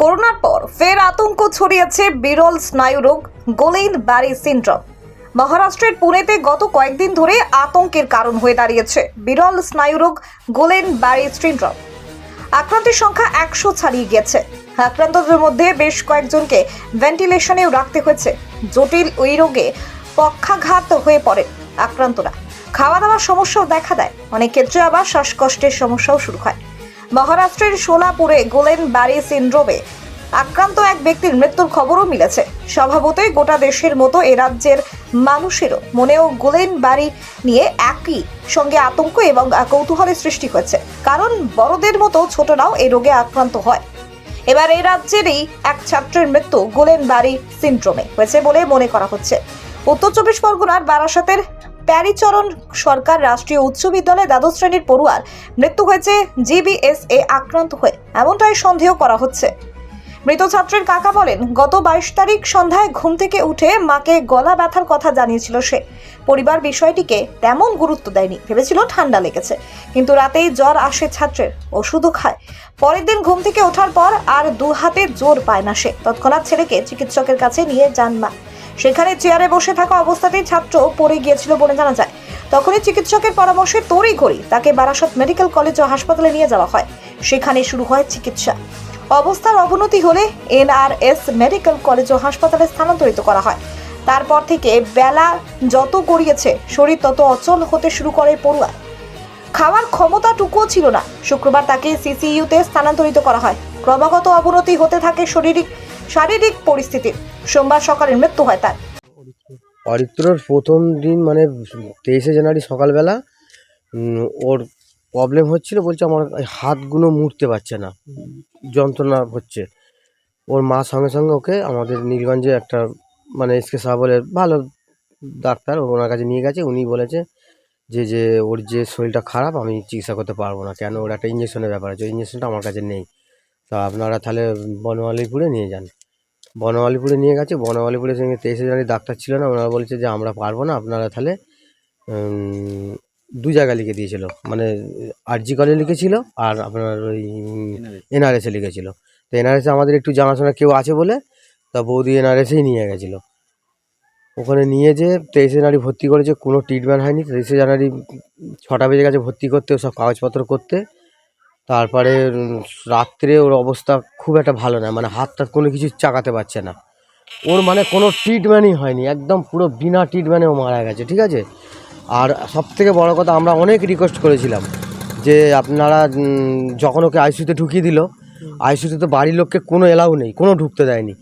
করোনার পর ফের আতঙ্ক ছড়িয়েছে বিরল স্নায়ুরোগ গোলেন ব্যারি সিন্ড্রোম। মহারাষ্ট্রের পুনেতে গত কয়েকদিন ধরে আতঙ্কের কারণ হয়ে দাঁড়িয়েছে বিরল স্নায়ুরোগ গোলেন ব্যারি সিন্ড্রোম। আক্রান্তের সংখ্যা একশো ছাড়িয়ে গেছে আক্রান্তদের মধ্যে বেশ কয়েকজনকে ভেন্টিলেশনেও রাখতে হয়েছে। জটিল ওই রোগে পক্ষাঘাত হয়ে পড়ে আক্রান্তরা। খাওয়া দাওয়ার সমস্যাও দেখা দেয়। অনেক ক্ষেত্রে আবার শ্বাসকষ্টের সমস্যাও শুরু হয়। মহারাষ্ট্রের সোলাপুরে গোলেন ব্যারি সিন্ড্রোমে আক্রান্ত এক ব্যক্তির মৃত্যুর খবরও মিলেছে। স্বভাবতই গোটা দেশের মতো এ রাজ্যের মানুষেরও মনেও গোলেন বাড়ি নিয়ে একই সঙ্গে আতঙ্ক এবং কৌতূহলের সৃষ্টি হয়েছে। কারণ বড়দের মতো ছোটরাও এই রোগে আক্রান্ত হয়। এবার এই রাজ্যেরই এক ছাত্রের মৃত্যু গোলেন বাড়ি সিন্ড্রোমে হয়েছে বলে মনে করা হচ্ছে। উত্তর চব্বিশ পরগনার বারাসতের প্যারিচরণ সরকার রাষ্ট্রীয় উচ্চ বিদ্যালয়ে দ্বাদশ শ্রেণির পড়ুয়ার মৃত্যু হয়েছে জিবিএস এ আক্রান্ত হয়ে। এমনটাই সন্দেহ করা হচ্ছে। মৃত ছাত্রের কাকা বলেন, গত বাইশ তারিখ সন্ধ্যায় ঘুম থেকে উঠে মাকে গলা ব্যথার কথা জানিয়েছিল সে। পরিবার বিষয়টিকে তেমন গুরুত্ব দেয়নি, ভেবেছিল ঠান্ডা লেগেছে। কিন্তু রাতেই জ্বর আসে ছাত্রের, ওষুধও খায়। পরের দিন ঘুম থেকে ওঠার পর আর দু হাতে জোর পায় না সে। তৎক্ষণাৎ ছেলেকে চিকিৎসকের কাছে নিয়ে যান মা। সেখানে চেয়ারে বসে থাকা অবস্থাতেই ছাত্র পড়ে গিয়েছিল বলে জানা যায়। তখনই চিকিৎসকের পরামর্শে তড়ি ঘড়ি তাকে বারাসত মেডিকেল কলেজ ও হাসপাতালে নিয়ে যাওয়া হয়। সেখানে শুরু হয় চিকিৎসা। অবস্থার অবনতি হলে এনআরএস মেডিকেল কলেজ ও হাসপাতালে স্থানান্তরিত করা হয়। তারপর থেকে বেলা যত গড়িয়েছে, শরীর তত অচল হতে শুরু করে পড়ুয়া। খাওয়ার ক্ষমতাটুকুও ছিল না। শুক্রবার তাকে সিসিইউতে স্থানান্তরিত করা হয়। ক্রমাগত অবনতি হতে থাকে শারীরিক শারীরিক পরিস্থিতি। সোমবার সকালে মৃত্যু হয় তার। অরিত্রর প্রথম দিন মানে তেইশে জানুয়ারি সকালবেলা ওর প্রবলেম হচ্ছিল, বলছে আমার হাতগুলো মুড়তে পারছে না, যন্ত্রণা হচ্ছে। ওর মা সঙ্গে সঙ্গে ওকে আমাদের নীলগঞ্জে একটা মানে এসকে সাহা বলে ভালো ডাক্তার ওনার কাছে নিয়ে গেছে, উনি বলেছে যে যে ওর যে শরীরটা খারাপ, আমি চিকিৎসা করতে পারব না, কেন? ওর একটা ইঞ্জেকশনের ব্যাপার আছে, ওই ইঞ্জেকশনটা আমার কাছে নেই। তা আপনারা তাহলে বনমালীপুরে নিয়ে যান। বনমালীপুরে নিয়ে গেছে। বনমালীপুরের সঙ্গে তেইশে জানুয়ারি ডাক্তার ছিল না, ওনারা বলেছে যে আমরা পারব না, আপনারা তাহলে দু জায়গায় লিখে দিয়েছিল। মানে আরজি কলে লিখেছিল আর আপনার ওই এনআরএসে লিখেছিল। তো এনআরএসে আমাদের একটু জানাশোনা কেউ আছে বলে, তা বৌদি এনআরএসেই নিয়ে গেছিল। ওখানে নিয়ে যে তেইশে জানুয়ারি ভর্তি করেছে, কোনো ট্রিটমেন্ট হয়নি। তেইশে জানুয়ারি ছটা বেজে গেছে ভর্তি করতে, সব কাগজপত্র করতে। তারপরে রাত্রে ওর অবস্থা খুব একটা ভালো না মানে হাতটা কোনো কিছু চাকাতে পারছে না। ওর মানে কোনো ট্রিটমেন্টই হয়নি, একদম পুরো বিনা ট্রিটমেন্টে ও মারা গেছে, ঠিক আছে? আর সব থেকে বড় কথা, আমরা অনেক রিকোয়েস্ট করেছিলাম যে আপনারা যখন ওকে আইসিউতে ঢুকিয়ে দিল আইসিউতে তো বাড়ির লোককে কোনো এলাও নেই, কোনো ঢুকতে দেয়নি।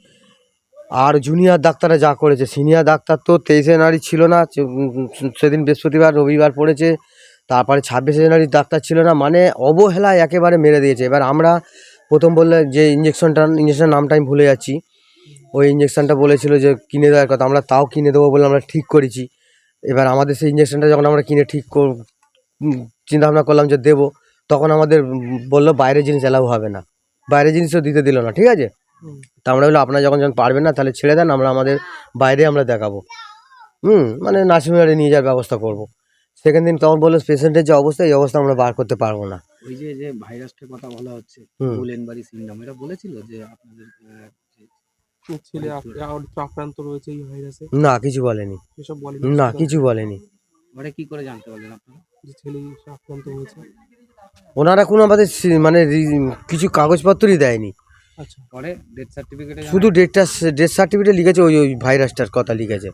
আর জুনিয়র ডাক্তাররা যা করেছে সিনিয়র ডাক্তার তো তেইশে জানুয়ারি ছিল না সেদিন বৃহস্পতিবার, রবিবার পড়েছে তারপরে ছাব্বিশে জানুয়ারি ডাক্তার ছিল না মানে অবহেলায় একেবারে মেরে দিয়েছে। এবার আমরা প্রথম বললে যে ইঞ্জেকশনটা ইঞ্জেকশনের নামটা আমি ভুলে যাচ্ছি। ওই ইঞ্জেকশনটা বলেছিল যে কিনে দেওয়ার কথা আমরা তাও কিনে দেবো বলে আমরা ঠিক করেছি। এবার আমাদের সেই ইঞ্জেকশনটা যখন আমরা কিনে ঠিক চিন্তা ভাবনা করলাম যে দেবো তখন আমাদের বলল বাইরের জিনিস এলাও হবে না। বাইরের জিনিসও দিতে দিল না ঠিক আছে? তা আমরা বলল আপনারা যখন যখন পারবেন না তাহলে ছেড়ে দেন আমরা আমাদের বাইরে আমরা দেখাবো। হুম মানে নার্সিংহোমে নিয়ে যাওয়ার ব্যবস্থা করব। সেকেন্ড দিন তখন বলল পেশেন্টের যে অবস্থা এই অবস্থা আমরা বার করতে পারব না। ওই যে যে ভাইরাসটার কথা বলা হচ্ছে হুম। গুলেনবাড়ি সিন্ড্রোম এটা বলেছিল যে আপনাদের ছেলে আক- আক্রান্ত রয়েছে এই ভাইরাসে? না কিছু বলেনি। এসব বলে না কিছু বলেনি। ঘরে কি করে জানতে পারলেন আপনারা? যে ছেলে আক্রান্ত হয়েছে? ওনারা কোনো আমাদের মানে কিছু কাগজপত্রই দেয়নি। আচ্ছা। পরে ডেথ সার্টিফিকেটে শুধু ডেটটা ডেথ সার্টিফিকেট লিখেছে ওই ওই ভাইরাসটার কথা লিখেছে।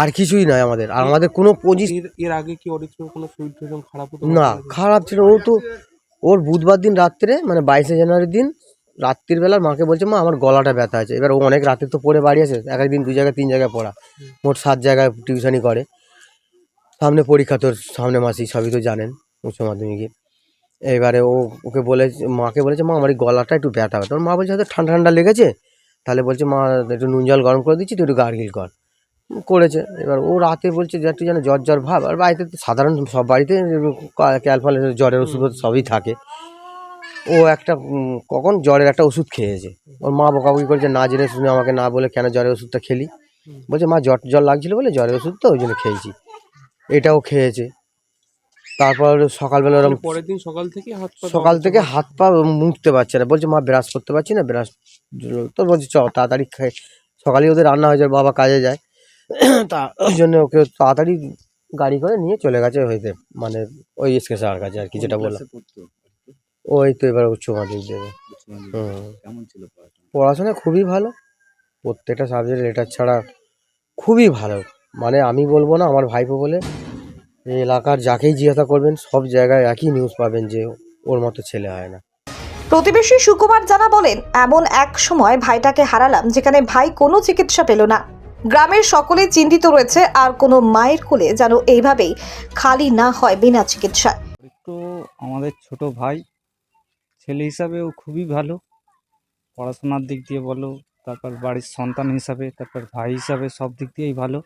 আর কিছুই নয় আমাদের। আর আমাদের কোনো পঁচিশ এর আগে কি অরিত্রর কোনো শরীর টরীর খারাপ হতো? না খারাপ ছিল। ও তো ওর বুধবার দিন রাত্রে মানে বাইশে জানুয়ারির দিন রাত্রির বেলা মাকে বলছে মা আমার গলাটা ব্যথা আছে। এবার ও অনেক রাতে তো পড়ে বাড়ি আসে এক একদিন দু জায়গায় তিন জায়গায় পড়া। মোট সাত জায়গায় টিউশনি করে। সামনে পরীক্ষা তোর সামনে মাসেই সবই তো জানেন উচ্চ মাধ্যমিকে। এবারে ও ওকে বলে মাকে বলেছে মা আমার এই গলাটা একটু ব্যথা ব্যথা তোর মা বলছে হয়তো ঠান্ডা ঠান্ডা লেগেছে? তাহলে বলছে মা একটু নুন জল গরম করে দিচ্ছি তুই একটু গার্গিল কর। করেছে। এবার ও রাতে বলছে যে একটু যেন জ্বর জ্বর ভাব। আর বাড়িতে তো সাধারণ সব বাড়িতে ক্যালফাল জ্বরের ওষুধ সবই থাকে। ও একটা কখন জ্বরের একটা ওষুধ খেয়েছে। ওর মা বকাবকি করেছে না জেনে শুনে আমাকে না বলে কেন জ্বরের ওষুধটা খেলি? বলছে মা জ্বর জ্বর লাগছিল বলে জ্বরের ওষুধ তো ওই জন্য খেয়েছি। এটাও খেয়েছে। তারপর সকালবেলা ওরকম মানে পরের দিন সকাল থেকে হাত পা সকাল থেকে হাত পা মুছতে পারছে না। বলছে মা ব্রাশ করতে পারছি না ব্রাশ তো বলছে চ তাড়াতাড়ি খাই সকালেই ওদের রান্না হয়ে যায় বাবা কাজে যায়। তা ওই জন্য ওকে তাড়াতাড়ি গাড়ি করে নিয়ে চলে গেছে হইতে মানে ওই এসকে স্যার কাছে আর কি যেটা বললাম। ওই তো এবার উচ্চ মাধ্যমিক দেবে। পড়াশোনা? খুবই ভালো প্রত্যেকটা সাবজেক্ট লেটার ছাড়া খুবই ভালো। মানে আমি বলব না আমার ভাইপো বলে এই এলাকার যাকেই জিজ্ঞাসা করবেন সব জায়গায় একই নিউজ পাবেন যে ওর মতো ছেলে হয় না। প্রতিবেশী সুকুমার জানা বলেন এমন এক সময় ভাইটাকে হারালাম যেখানে ভাই কোনো চিকিৎসা পেল না। গ্রামের সকলে চিন্তিত রয়েছে, আর কোনো মায়ের কোলে যেন এইভাবেই খালি না হয় বিনা চিকিৎসায়। একটু আমাদের ছোট ভাই, ছেলে হিসাবে ও খুবই ভালো। পড়াশোনার দিক দিয়ে বলো, তারপর বাড়ির সন্তান হিসাবে, তারপর ভাই হিসাবে সব দিক দিয়েই ভালো।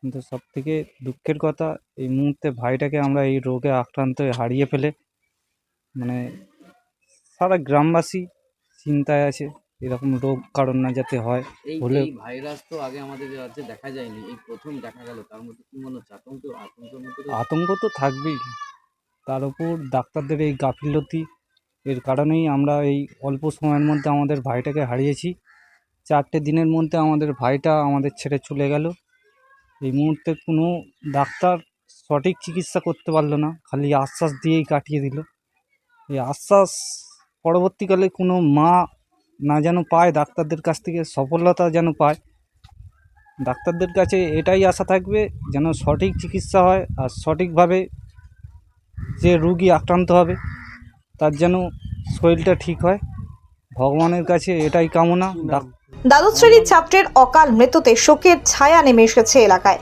কিন্তু সব থেকে দুঃখের কথা, এই মুহূর্তে ভাইটাকে আমরা এই রোগে আক্রান্ত হারিয়ে ফেলে। মানে সারা গ্রামবাসী চিন্তায় আছে। এরকম রোগ কারণ না যাতে হয় হলে- ভাইরাস তো আগে আমাদের রাজ্যে দেখা যায়নি এই প্রথম দেখা গেল। তার মধ্যে কি মনে হচ্ছে? আতঙ্ক আতঙ্কের মধ্যে আতঙ্ক তো থাকবেই। তার উপর ডাক্তারদের এই গাফিলতি এর কারণেই আমরা এই অল্প সময়ের মধ্যে আমাদের ভাইটাকে হারিয়েছি। চারটে দিনের মধ্যে আমাদের ভাইটা আমাদের ছেড়ে চলে গেল। এই মুহূর্তে কোনো ডাক্তার সঠিক চিকিৎসা করতে পারল না খালি আশ্বাস দিয়েই কাটিয়ে দিল। এই আশ্বাস পরবর্তীকালে কোনো মা না যেন পায়, ডাক্তারদের কাছ থেকে সফলতা যেন পায়। ডাক্তারদের কাছে এটাই আশা থাকবে যেন সঠিক চিকিৎসা হয় আর সঠিকভাবে যে রুগী আক্রান্ত হবে, তার যেন শরীরটা ঠিক হয়। ভগবানের কাছে এটাই কামনা। দ্বাদশ শ্রেণির ছাত্রের অকাল মৃত্যুতে শোকের ছায়া নেমে এসেছে এলাকায়।